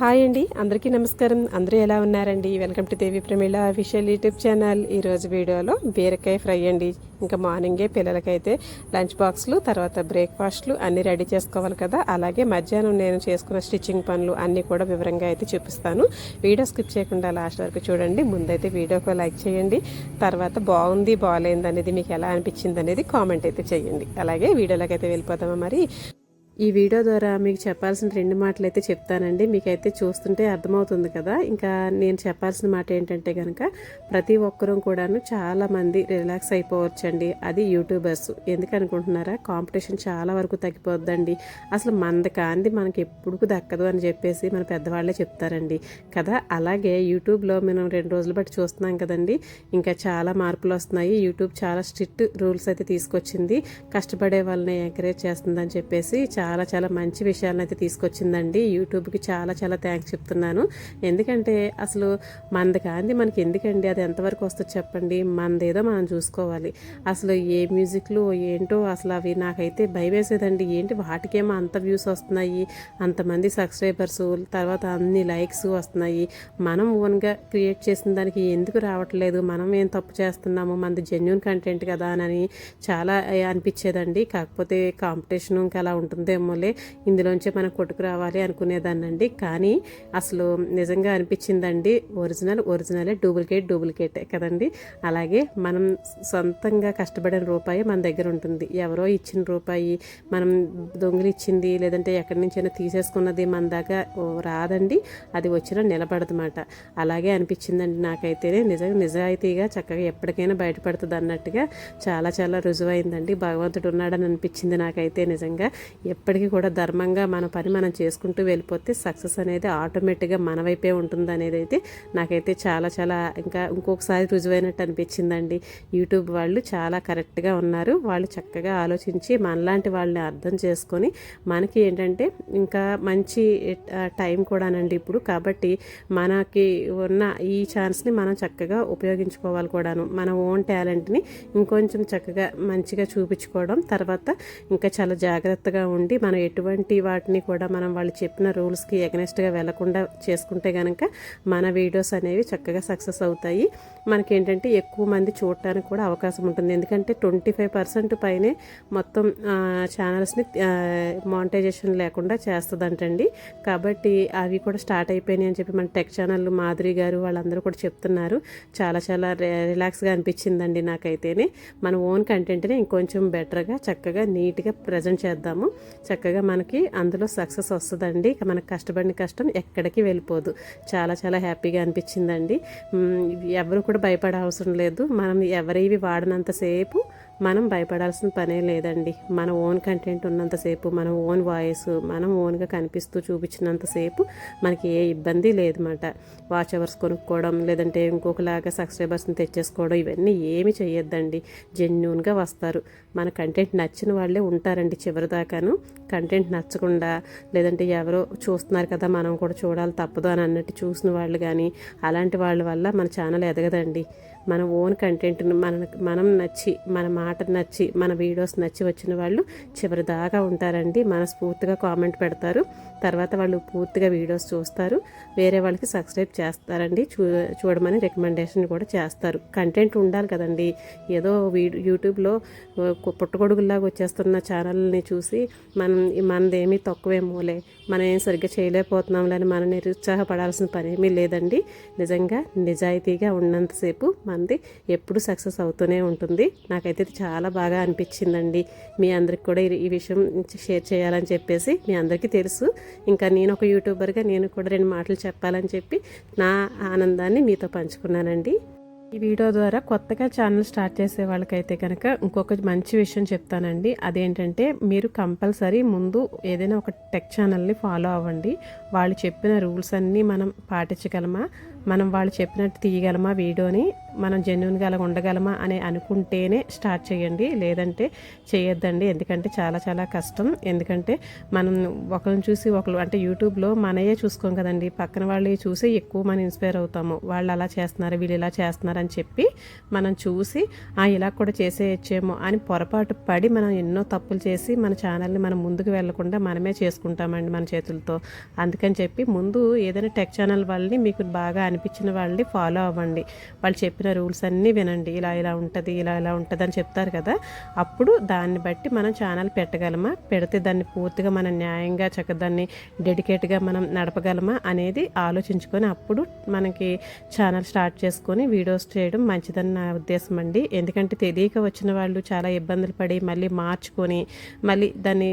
Hi అండి. అందరికీ నమస్కారం. అందరూ ఎలా ఉన్నారండి? Welcome to Devi Pramila official YouTube channel. ఈరోజు వీడియోలో బీరకాయ ఫ్రై అండి. ఇంకా మార్నింగే పిల్లలకైతే లంచ్ బాక్స్లు తర్వాత బ్రేక్ఫాస్ట్లు అన్నీ రెడీ చేసుకోవాలి కదా. అలాగే మధ్యాహ్నం నేను చేసుకున్న స్టిచ్చింగ్ పనులు అన్నీ కూడా వివరంగా అయితే చూపిస్తాను. వీడియో స్కిప్ చేయకుండా లాస్ట్ వరకు చూడండి. ముందైతే వీడియోకి లైక్ చేయండి. తర్వాత బాగుంది బాగాలేంది అనేది మీకు ఎలా అనిపించింది అనేది కామెంట్ అయితే చేయండి. అలాగే వీడియోలోకి అయితే వెళ్ళిపోతామా మరి? ఈ వీడియో ద్వారా మీకు చెప్పాల్సిన రెండు మాటలు అయితే చెప్తానండి. మీకైతే చూస్తుంటే అర్థమవుతుంది కదా. ఇంకా నేను చెప్పాల్సిన మాట ఏంటంటే కనుక ప్రతి ఒక్కరూ కూడాను చాలా మంది రిలాక్స్ అయిపోవచ్చండి. అది యూట్యూబర్స్. ఎందుకు అనుకుంటున్నారా? కాంపిటీషన్ చాలా వరకు తగ్గిపోద్దండి. అసలు మనది కాంది మనకి ఎప్పుడు దక్కదు అని చెప్పేసి మన పెద్దవాళ్ళే చెప్తారండి. కదా అలాగే యూట్యూబ్లో మనం రెండు రోజులు బట్టి చూస్తున్నాం కదండి. ఇంకా చాలా మార్పులు వస్తున్నాయి. యూట్యూబ్ చాలా స్ట్రిక్ట్ రూల్స్ అయితే తీసుకొచ్చింది. కష్టపడే వాళ్ళని ఎంకరేజ్ చేస్తుందని చెప్పేసి చాలా చాలా చాలా మంచి విషయాలను అయితే తీసుకొచ్చిందండి. యూట్యూబ్కి చాలా చాలా థ్యాంక్స్ చెప్తున్నాను. ఎందుకంటే అసలు మనది కాంది మనకి ఎందుకండి? అది ఎంతవరకు వస్తుందో చెప్పండి. మనదేదో మనం చూసుకోవాలి. అసలు ఏ మ్యూజిక్లు ఏంటో అసలు అవి నాకైతే భయం వేసేదండి ఏంటి వాటికేమో అంత వ్యూస్ వస్తున్నాయి అంతమంది సబ్స్క్రైబర్స్ తర్వాత అన్ని లైక్స్ వస్తున్నాయి. మనం ఓన్గా క్రియేట్ చేసిన దానికి ఎందుకు రావట్లేదు? మనం ఏం తప్పు చేస్తున్నాము? మనది జెన్యున్ కంటెంట్ కదా అని చాలా అనిపించేదండి. కాకపోతే కాంపిటీషన్ ఇంకా అలా ఉంటుందేమోలే ఇందులోంచి మనం కొట్టుకు రావాలి అనుకునేదాన్నండి. కానీ అసలు నిజంగా అనిపించిందండి ఒరిజినల్ ఒరిజినలే డూప్లికేట్ డూప్లికేటే కదండి. అలాగే మనం సొంతంగా కష్టపడిన రూపాయి మన దగ్గర ఉంటుంది. ఎవరో ఇచ్చిన రూపాయి మనం దొంగలు ఇచ్చింది లేదంటే ఎక్కడి నుంచైనా తీసేసుకున్నది మన దాకా ఓ రాదండి. అది వచ్చినా నిలబడదన్నమాట. అలాగే అనిపించిందండి నాకైతేనే. నిజంగా నిజాయితీగా చక్కగా ఎప్పటికైనా బయటపడుతుంది అన్నట్టుగా చాలా చాలా రుజువైందండి. భగవంతుడు ఉన్నాడని అనిపించింది నాకైతే నిజంగా. ఎప్పటికీ కూడా ధర్మంగా మన పని మనం చేసుకుంటూ వెళ్ళిపోతే సక్సెస్ అనేది ఆటోమేటిక్గా మన వైపే ఉంటుంది అనేది అయితే నాకైతే చాలా చాలా ఇంకా ఇంకొకసారి రుజువైనట్టు అనిపించిందండి. యూట్యూబ్ వాళ్ళు చాలా కరెక్ట్గా ఉన్నారు. వాళ్ళు చక్కగా ఆలోచించి మనలాంటి వాళ్ళని అర్థం చేసుకొని మనకి ఏంటంటే ఇంకా మంచి టైం కూడానండి ఇప్పుడు. కాబట్టి మనకి ఉన్న ఈ ఛాన్స్ని మనం చక్కగా ఉపయోగించుకోవాలి కూడాను. మన ఓన్ టాలెంట్ని ఇంకొంచెం చక్కగా మంచిగా చూపించుకోవడం తర్వాత ఇంకా చాలా జాగ్రత్తగా ఉండి మనం ఎటువంటి వాటిని కూడా మనం వాళ్ళు చెప్పిన రూల్స్కి ఎగనెస్ట్గా వెళ్ళకుండా చేసుకుంటే కనుక మన వీడియోస్ అనేవి చక్కగా సక్సెస్ అవుతాయి. మనకి ఏంటంటే ఎక్కువ మంది చూడటానికి కూడా అవకాశం ఉంటుంది. ఎందుకంటే ట్వంటీ ఫైవ్ పర్సెంట్ పైనే మొత్తం ఛానల్స్ని మానిటైజేషన్ లేకుండా చేస్తుందంటండి. కాబట్టి అవి కూడా స్టార్ట్ అయిపోయినాయి అని చెప్పి మన టెక్ ఛానల్ మాధురి గారు వాళ్ళందరూ కూడా చెప్తున్నారు. చాలా చాలా రిలాక్స్గా అనిపించిందండి నాకైతేనే. మన ఓన్ కంటెంట్ని ఇంకొంచెం బెటర్గా చక్కగా నీట్గా ప్రజెంట్ చేద్దాము. చక్కగా మనకి అందులో సక్సెస్ వస్తుందండి. మనకు కష్టపడిన కష్టం ఎక్కడికి వెళ్ళిపోదు. చాలా చాలా హ్యాపీగా అనిపించిందండి. ఎవరు కూడా భయపడే అవసరం లేదు. మనం ఎవరివి వాడినంతసేపు మనం భయపడాల్సిన పనే లేదండి. మన ఓన్ కంటెంట్ ఉన్నంతసేపు మన ఓన్ వాయిస్ మనం ఓన్గా కనిపిస్తూ చూపించినంతసేపు మనకి ఏ ఇబ్బంది లేదన్నమాట. వాచ్ అవర్స్ కొనుక్కోవడం లేదంటే ఇంకొకలాగా సబ్స్క్రైబర్స్ని తెచ్చేసుకోవడం ఇవన్నీ ఏమి చేయొద్దండి జెన్యున్గా వస్తారు. మన కంటెంట్ నచ్చిన వాళ్ళే ఉంటారండి చివరి దాకాను కంటెంట్ నచ్చకుండా లేదంటే ఎవరో చూస్తున్నారు కదా మనం కూడా చూడాలి తప్పదు అని అన్నట్టు చూసిన వాళ్ళు కానీ అలాంటి వాళ్ళ వల్ల మన ఛానల్ ఎదగదండి. మన ఓన్ కంటెంట్ను మన మనం నచ్చి మన మాట నచ్చి మన వీడియోస్ నచ్చి వచ్చిన వాళ్ళు చివరి దాకా ఉంటారండి. మనస్ఫూర్తిగా కామెంట్ పెడతారు. తర్వాత వాళ్ళు పూర్తిగా వీడియోస్ చూస్తారు. వేరే వాళ్ళకి సబ్స్క్రైబ్ చేస్తారండి. చూ చూడమని రికమెండేషన్ కూడా చేస్తారు. కంటెంట్ ఉండాలి కదండి. ఏదో వీడియో యూట్యూబ్లో పుట్టగొడుగులాగా వచ్చేస్తున్న ఛానల్ని చూసి మనం మనదేమీ తక్కువేమోలే. మనం ఏం సరిగ్గా చేయలేకపోతున్నాంలే అని మనం నిరుత్సాహపడాల్సిన పని ఏమీ లేదండి. నిజంగా నిజాయితీగా ఉన్నంతసేపు మనది ఎప్పుడు సక్సెస్ అవుతూనే ఉంటుంది. నాకైతే ఇది చాలా బాగా అనిపించిందండి. మీ అందరికి కూడా ఈ విషయం షేర్ చేయాలని చెప్పేసి మీ అందరికీ తెలుసు. ఇంకా నేను ఒక యూట్యూబర్గా నేను కూడా రెండు మాటలు చెప్పాలని చెప్పి నా ఆనందాన్ని మీతో పంచుకున్నానండి. ఈ వీడియో ద్వారా కొత్తగా ఛానల్ స్టార్ట్ చేసే వాళ్ళకైతే కనుక ఇంకొక మంచి విషయం చెప్తానండి. అదేంటంటే మీరు కంపల్సరీ ముందు ఏదైనా ఒక టెక్ ఛానల్ని ఫాలో అవ్వండి. వాళ్ళు చెప్పిన రూల్స్ అన్నీ మనం పాటించగలమా? మనం వాళ్ళు చెప్పినట్టు తీయగలమా వీడియోని? మనం జెన్యున్గా అలా ఉండగలమా అని అనుకుంటేనే స్టార్ట్ చేయండి. లేదంటే చేయొద్దండి. ఎందుకంటే చాలా చాలా కష్టం. ఎందుకంటే మనం ఒకరిని చూసి ఒకరు అంటే యూట్యూబ్లో మనయే చూసుకోం కదండి. పక్కన వాళ్ళు చూసి ఎక్కువ మనం ఇన్స్పైర్ అవుతాము. వాళ్ళు అలా చేస్తున్నారు వీళ్ళు ఇలా చేస్తున్నారు అని చెప్పి మనం చూసి ఆ ఇలా కూడా చేసేయచ్చేమో అని పొరపాటు పడి మనం ఎన్నో తప్పులు చేసి మన ఛానల్ని మనం ముందుకు వెళ్ళకుండా మనమే చేసుకుంటామండి మన చేతులతో. అందుకని చెప్పి ముందు ఏదైనా టెక్ ఛానల్ వాళ్ళని మీకు బాగా అనిపించిన వాళ్ళని ఫాలో అవ్వండి. వాళ్ళు చెప్పిన రూల్స్ అన్నీ వినండి. ఇలా ఇలా ఉంటుంది ఇలా ఇలా ఉంటుంది అని చెప్తారు కదా. అప్పుడు దాన్ని బట్టి మనం ఛానల్ పెట్టగలమా? పెడితే దాన్ని పూర్తిగా మనం న్యాయంగా చక్క దాన్ని డెడికేట్గా మనం నడపగలమా అనేది ఆలోచించుకొని అప్పుడు మనకి ఛానల్ స్టార్ట్ చేసుకొని వీడియోస్ చేయడం మంచిదని నా ఉద్దేశం అండి. ఎందుకంటే తెలియక వచ్చిన వాళ్ళు చాలా ఇబ్బందులు పడి మళ్ళీ మార్చుకొని మళ్ళీ దాన్ని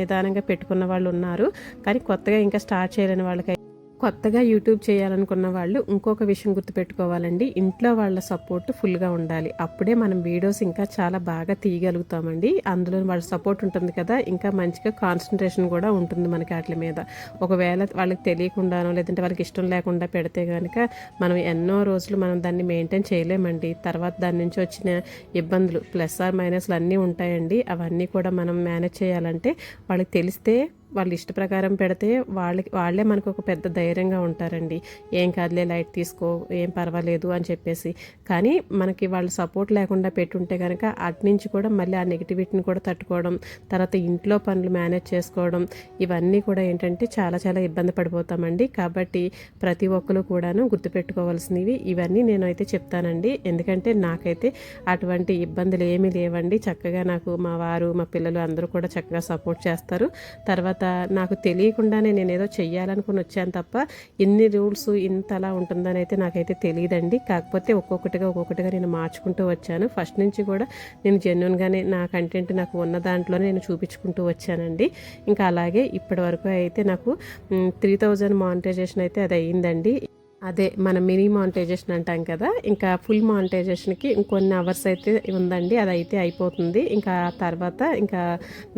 నిదానంగా పెట్టుకున్న వాళ్ళు ఉన్నారు. కానీ కొత్తగా ఇంకా స్టార్ట్ చేయలేని వాళ్ళకి కొత్తగా యూట్యూబ్ చేయాలనుకున్న వాళ్ళు ఇంకొక విషయం గుర్తుపెట్టుకోవాలండి. ఇంట్లో వాళ్ళ సపోర్ట్ ఫుల్గా ఉండాలి. అప్పుడే మనం వీడియోస్ ఇంకా చాలా బాగా తీయగలుగుతామండి. అందులో వాళ్ళ సపోర్ట్ ఉంటుంది కదా ఇంకా మంచిగా కాన్సన్ట్రేషన్ కూడా ఉంటుంది మనకి వాటి మీద. ఒకవేళ వాళ్ళకి తెలియకుండానో లేదంటే వాళ్ళకి ఇష్టం లేకుండా పెడితే కనుక మనం ఎన్నో రోజులు మనం దాన్ని మెయింటైన్ చేయలేమండి. తర్వాత దాని నుంచి వచ్చిన ఇబ్బందులు ప్లస్ ఆర్ మైనస్లు అన్నీ ఉంటాయండి. అవన్నీ కూడా మనం మేనేజ్ చేయాలంటే వాళ్ళకి తెలిస్తే వాళ్ళ ఇష్ట ప్రకారం పెడితే వాళ్ళకి వాళ్ళే మనకు ఒక పెద్ద ధైర్యంగా ఉంటారండి. ఏం కాదులే లైట్ తీసుకో ఏం పర్వాలేదు అని చెప్పేసి. కానీ మనకి వాళ్ళ సపోర్ట్ లేకుండా పెట్టుంటే కనుక అటు నుంచి కూడా మళ్ళీ ఆ నెగిటివిటీని కూడా తట్టుకోవడం తర్వాత ఇంట్లో పనులు మేనేజ్ చేసుకోవడం ఇవన్నీ కూడా ఏంటంటే చాలా చాలా ఇబ్బంది పడిపోతామండి. కాబట్టి ప్రతి ఒక్కరు కూడాను గుర్తుపెట్టుకోవాల్సినవి ఇవన్నీ నేనైతే చెప్తానండి. ఎందుకంటే నాకైతే అటువంటి ఇబ్బందులు ఏమీ లేవండి. చక్కగా నాకు మా వారు మా పిల్లలు అందరూ కూడా చక్కగా సపోర్ట్ చేస్తారు. తర్వాత నాకు తెలియకుండానే నేను ఏదో చెయ్యాలనుకుని వచ్చాను తప్ప ఎన్ని రూల్స్ ఇంత అలా ఉంటుందని అయితే నాకైతే తెలియదండి కాకపోతే ఒక్కొక్కటిగా ఒక్కొక్కటిగా నేను మార్చుకుంటూ వచ్చాను. ఫస్ట్ నుంచి కూడా నేను జెన్యున్గానే నా కంటెంట్ నాకు ఉన్న దాంట్లోనే నేను చూపించుకుంటూ వచ్చానండి. ఇంకా అలాగే ఇప్పటి వరకు అయితే నాకు త్రీ థౌజండ్ మానిటైజేషన్ అయితే అది అయ్యిందండి. అదే మన మినీ మానిటైజేషన్ అంటాం కదా ఇంకా ఫుల్ మానిటైజేషన్కి ఇంకొన్ని అవర్స్ అయితే ఉందండి అది అయితే అయిపోతుంది. ఇంకా తర్వాత ఇంకా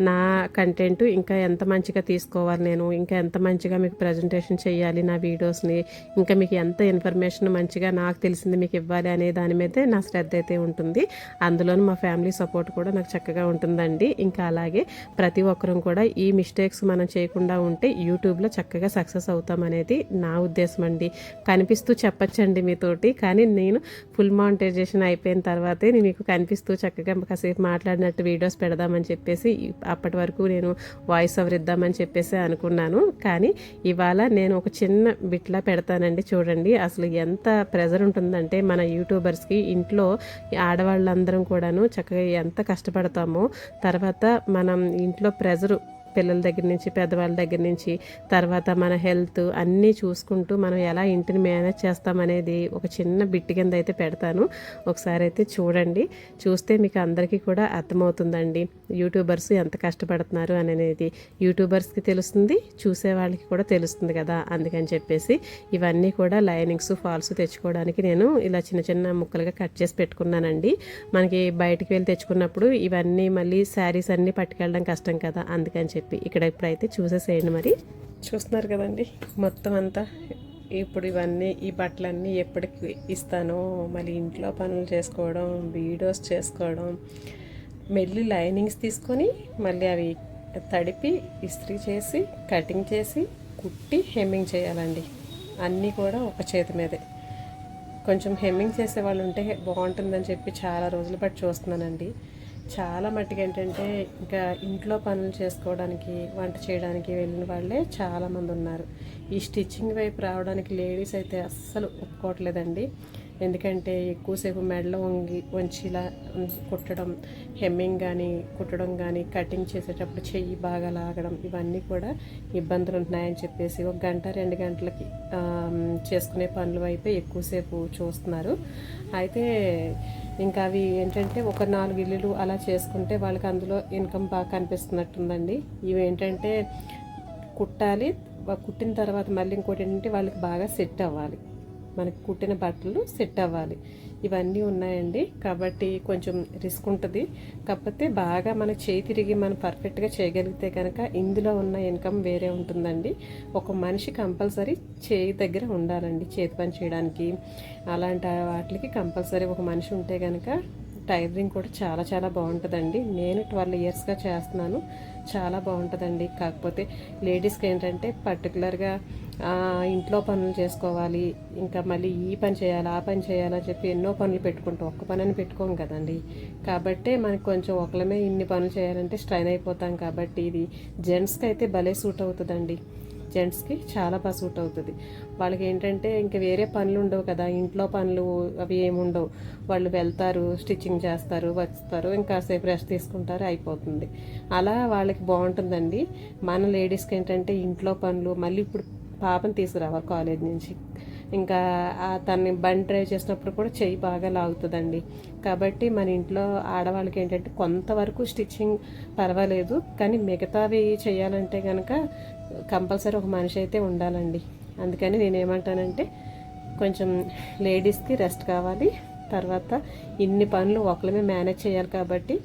నా కంటెంట్ ఇంకా ఎంత మంచిగా తీసుకోవాలి నేను ఇంకా ఎంత మంచిగా మీకు ప్రజెంటేషన్ చేయాలి నా వీడియోస్ని ఇంకా మీకు ఎంత ఇన్ఫర్మేషన్ మంచిగా నాకు తెలిసింది మీకు ఇవ్వాలి అనే దాని మీదే నా శ్రద్ధ అయితే ఉంటుంది. అందులోనూ మా ఫ్యామిలీ సపోర్ట్ కూడా నాకు చక్కగా ఉంటుందండి. ఇంకా అలాగే ప్రతి ఒక్కరం కూడా ఈ మిస్టేక్స్ మనం చేయకుండా ఉంటే యూట్యూబ్లో చక్కగా సక్సెస్ అవుతామనేది నా ఉద్దేశం అండి కనిపిస్తూ చెప్పచ్చండి మీతోటి. కానీ నేను ఫుల్ మానిటైజేషన్ అయిపోయిన తర్వాతే నేను మీకు కనిపిస్తూ చక్కగా కాసేపు మాట్లాడినట్టు వీడియోస్ పెడదామని చెప్పేసి అప్పటి వరకు నేను వాయిస్ ఓవర్ ఇద్దామని చెప్పేసి అనుకున్నాను. కానీ ఇవాళ నేను ఒక చిన్న బిట్లా పెడతానండి చూడండి. అసలు ఎంత ప్రెజర్ ఉంటుందంటే మన యూట్యూబర్స్కి ఇంట్లో ఆడవాళ్ళందరం కూడాను చక్కగా ఎంత కష్టపడతామో తర్వాత మనం ఇంట్లో ప్రెజరు పిల్లల దగ్గర నుంచి పెద్దవాళ్ళ దగ్గర నుంచి తర్వాత మన హెల్త్ అన్నీ చూసుకుంటూ మనం ఎలా ఇంటిని మేనేజ్ చేస్తామనేది ఒక చిన్న బిట్ కింద అయితే పెడతాను. ఒకసారి అయితే చూడండి. చూస్తే మీకు అందరికీ కూడా అర్థమవుతుందండి. యూట్యూబర్స్ ఎంత కష్టపడుతున్నారు అనేది. యూట్యూబర్స్కి తెలుస్తుంది చూసే వాళ్ళకి కూడా తెలుస్తుంది కదా. అందుకని చెప్పేసి ఇవన్నీ కూడా లైనింగ్స్ ఫాల్స్ తెచ్చుకోవడానికి నేను ఇలా చిన్న చిన్న ముక్కలుగా కట్ చేసి పెట్టుకున్నానండి. మనకి బయటికి వెళ్ళి తెచ్చుకున్నప్పుడు ఇవన్నీ మళ్ళీ శారీస్ అన్నీ పట్టుకెళ్ళడం కష్టం కదా. అందుకని చెప్పి ఇక్కడ ఇప్పుడైతే చూసేసేయండి మరి. చూస్తున్నారు కదండి మొత్తం అంతా ఇప్పుడు ఇవన్నీ ఈ బట్టలన్నీ ఎప్పటికి ఇస్తానో మళ్ళీ ఇంట్లో పనులు చేసుకోవడం వీడియోస్ చేసుకోవడం మెల్లి లైనింగ్స్ తీసుకొని మళ్ళీ అవి తడిపి ఇస్త్రీ చేసి కటింగ్ చేసి కుట్టి హెమ్మింగ్ చేయాలండి. అన్నీ కూడా ఒక చేతి మీదే. కొంచెం హెమ్మింగ్ చేసే వాళ్ళు ఉంటే బాగుంటుందని చెప్పి చాలా రోజులు బట్టి చూస్తున్నానండి. చాలా మట్టుకు ఏంటంటే ఇంకా ఇంట్లో పనులు చేసుకోవడానికి వంట చేయడానికి వెళ్ళిన వాళ్ళే చాలామంది ఉన్నారు. ఈ స్టిచ్చింగ్ వైపు రావడానికి లేడీస్ అయితే అస్సలు ఒప్పుకోవట్లేదండి. ఎందుకంటే ఎక్కువసేపు మెడలో వంగి వంచిలా కుట్టడం హెమ్మింగ్ కానీ కుట్టడం కానీ కటింగ్ చేసేటప్పుడు చెయ్యి బాగా లాగడం ఇవన్నీ కూడా ఇబ్బందులు ఉంటున్నాయని చెప్పేసి ఒక గంట రెండు గంటలకి చేసుకునే పనుల వైపే ఎక్కువసేపు చూస్తున్నారు. అయితే ఇంకా అవి ఏంటంటే ఒక నాలుగు ఇల్లులు అలా చేసుకుంటే వాళ్ళకి అందులో ఇన్కమ్ బాగా కనిపిస్తున్నట్టుందండి. ఇవి ఏంటంటే కుట్టాలి కుట్టిన తర్వాత మళ్ళీ ఇంకోటి ఏంటంటే వాళ్ళకి బాగా సెట్ అవ్వాలి. మనకి కుట్టిన బట్టలు సెట్ అవ్వాలి. ఇవన్నీ ఉన్నాయండి. కాబట్టి కొంచెం రిస్క్ ఉంటుంది. కాకపోతే బాగా మన చేయి తిరిగి మనం పర్ఫెక్ట్గా చేయగలిగితే కనుక ఇందులో ఉన్న ఇన్కమ్ వేరే ఉంటుందండి. ఒక మనిషి కంపల్సరీ చేయి దగ్గర ఉండాలండి. చేతి పని చేయడానికి. అలాంటి వాటికి కంపల్సరీ ఒక మనిషి ఉంటే కనుక టైలరింగ్ కూడా చాలా చాలా బాగుంటుందండి. నేను ట్వెల్వ్ ఇయర్స్గా చేస్తున్నాను. చాలా బాగుంటుందండి. కాకపోతే లేడీస్కి ఏంటంటే పర్టికులర్గా ఇంట్లో పనులు చేసుకోవాలి. ఇంకా మళ్ళీ ఈ పని చేయాలి ఆ పని చేయాలని చెప్పి ఎన్నో పనులు పెట్టుకుంటాం. ఒక్క పని అని పెట్టుకోం కదండి. కాబట్టి మనకు కొంచెం ఒకళ్ళమే ఇన్ని పనులు చేయాలంటే స్ట్రైన్ అయిపోతాం కాబట్టి ఇది జెంట్స్కి అయితే భలే సూట్ అవుతుందండి. జెంట్స్కి చాలా బాగా సూట్ అవుతుంది. వాళ్ళకి ఏంటంటే ఇంకా వేరే పనులు ఉండవు కదా. ఇంట్లో పనులు అవి ఏముండవు వాళ్ళు వెళ్తారు స్టిచ్చింగ్ చేస్తారు వస్తారు ఇంకాసేపు రెస్ట్ తీసుకుంటారు అయిపోతుంది. అలా వాళ్ళకి బాగుంటుందండి. మన లేడీస్కి ఏంటంటే ఇంట్లో పనులు మళ్ళీ ఇప్పుడు పాపని తీసుకురావాలి కాలేజ్ నుంచి. ఇంకా తన్ని బండి డ్రైవ్ చేసినప్పుడు కూడా చెయ్యి బాగా లాగుతుందండి. కాబట్టి మన ఇంట్లో ఆడవాళ్ళకి ఏంటంటే కొంతవరకు స్టిచ్చింగ్ పర్వాలేదు. కానీ మిగతావి చేయాలంటే కనుక కంపల్సరీ ఒక మనిషి అయితే ఉండాలండి. అందుకని నేను ఏమంటానంటే కొంచెం లేడీస్కి రెస్ట్ కావాలి. తర్వాత ఇన్ని పనులు ఒకళ్ళమే మేనేజ్ చేయాలి కాబట్టి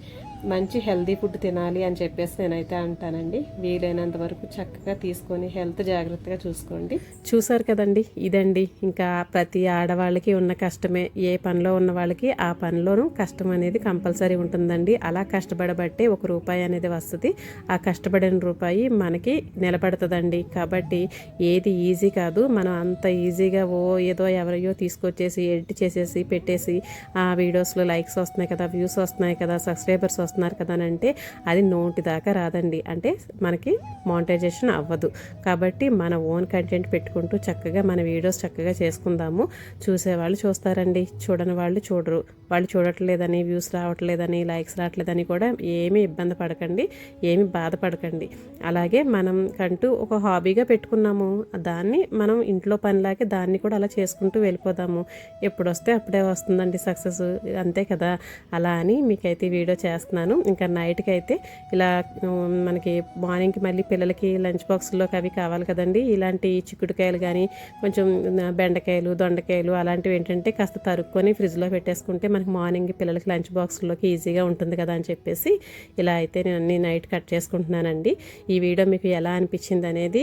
మంచి హెల్దీ ఫుడ్ తినాలి అని చెప్పేసి నేనైతే అంటానండి. వీలైనంత వరకు చక్కగా తీసుకొని హెల్త్ జాగ్రత్తగా చూసుకోండి. చూసారు కదండి ఇదండి. ఇంకా ప్రతి ఆడవాళ్ళకి ఉన్న కష్టమే. ఏ పనిలో ఉన్న వాళ్ళకి ఆ పనిలోనూ కష్టం అనేది కంపల్సరీ ఉంటుందండి. అలా కష్టపడబట్టే ఒక రూపాయి అనేది వస్తుంది. ఆ కష్టపడిన రూపాయి మనకి నిలబడుతుందండి. కాబట్టి ఏది ఈజీ కాదు. మనం అంత ఈజీగా ఓ ఏదో ఎవరయ్యో తీసుకొచ్చేసి ఎడిట్ చేసేసి పెట్టేసి ఆ వీడియోస్లో లైక్స్ వస్తున్నాయి కదా వ్యూస్ వస్తున్నాయి కదా సబ్స్క్రైబర్స్ వస్తున్నారు కదా అని అంటే అది నోటి దాకా రాదండి. అంటే మనకి మానిటైజేషన్ అవ్వదు. కాబట్టి మన ఓన్ కంటెంట్ పెట్టుకుంటూ చక్కగా మన వీడియోస్ చక్కగా చేసుకుందాము. చూసేవాళ్ళు చూస్తారండి. చూడని వాళ్ళు చూడరు. వాళ్ళు చూడట్లేదని వ్యూస్ రావట్లేదని లైక్స్ రావట్లేదని కూడా ఏమీ ఇబ్బంది పడకండి. ఏమి బాధపడకండి. అలాగే మనం కంటూ ఒక హాబీగా పెట్టుకున్నాము. దాన్ని మనం ఇంట్లో పనిలాగే దాన్ని కూడా అలా చేసుకుంటూ వెళ్ళిపోదాము. ఎప్పుడు వస్తే అప్పుడే వస్తుందండి సక్సెస్. అంతే కదా. అలా అని మీకైతే వీడియో చేస్తున్నాను. ఇంకా నైట్కి అయితే ఇలా మనకి మార్నింగ్కి మళ్ళీ పిల్లలకి లంచ్ బాక్స్లోకి అవి కావాలి కదండి. ఇలాంటి చిక్కుడుకాయలు కానీ కొంచెం బెండకాయలు దొండకాయలు అలాంటివి ఏంటంటే కాస్త తరుక్కొని ఫ్రిడ్జ్లో పెట్టేసుకుంటే మనకి మార్నింగ్ పిల్లలకి లంచ్ బాక్స్లోకి ఈజీగా ఉంటుంది కదా అని చెప్పేసి ఇలా అయితే నేను అన్ని నైట్ కట్ చేసుకుంటున్నానండి. ఈ వీడియో మీకు ఎలా అనిపించింది అనేది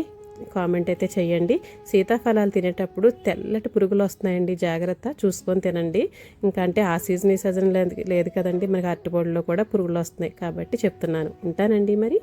కామెంట్ అయితే చేయండి. సీతాఫలాలు తినేటప్పుడు తెల్లటి పురుగులు వస్తున్నాయండి. జాగ్రత్త చూసుకొని తినండి. ఇంకా అంటే ఆ సీజన్ ఈ సీజన్ లేదు లేదు కదండి. మనకి అరటిపొడిలో కూడా పురుగులు వస్తున్నాయి. కాబట్టి చెప్తున్నాను. ఉంటానండి మరి.